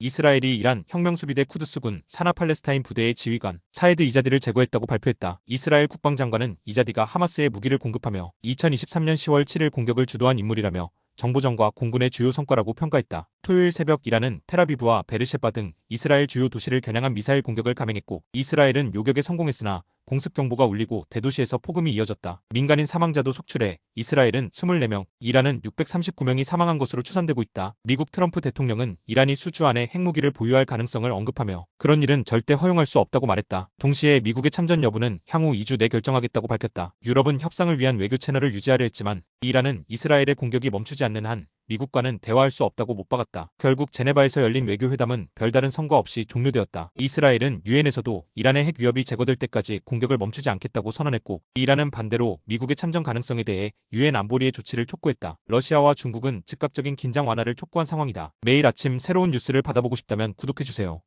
이스라엘이 이란 혁명수비대 쿠드스군 사나 팔레스타인 부대의 지휘관 사헤드 이자디를 제거했다고 발표했다. 이스라엘 국방장관은 이자디가 하마스에 무기를 공급하며 2023년 10월 7일 공격을 주도한 인물이라며 정보전과 공군의 주요 성과라고 평가했다. 토요일 새벽 이란은 테라비브와 베르셰바 등 이스라엘 주요 도시를 겨냥한 미사일 공격을 감행했고 이스라엘은 요격에 성공했으나 공습 경보가 울리고 대도시에서 폭음이 이어졌다. 민간인 사망자도 속출해 이스라엘은 24명, 이란은 639명이 사망한 것으로 추산되고 있다. 미국 트럼프 대통령은 이란이 수주 안에 핵무기를 보유할 가능성을 언급하며 그런 일은 절대 허용할 수 없다고 말했다. 동시에 미국의 참전 여부는 향후 2주 내 결정하겠다고 밝혔다. 유럽은 협상을 위한 외교 채널을 유지하려 했지만 이란은 이스라엘의 공격이 멈추지 않는 한 미국과는 대화할 수 없다고 못 박았다. 결국 제네바에서 열린 외교회담은 별다른 성과 없이 종료되었다. 이스라엘은 유엔에서도 이란의 핵 위협이 제거될 때까지 공격을 멈추지 않겠다고 선언했고 이란은 반대로 미국의 참전 가능성에 대해 유엔 안보리의 조치를 촉구했다. 러시아와 중국은 즉각적인 긴장 완화를 촉구한 상황이다. 매일 아침 새로운 뉴스를 받아보고 싶다면 구독해주세요.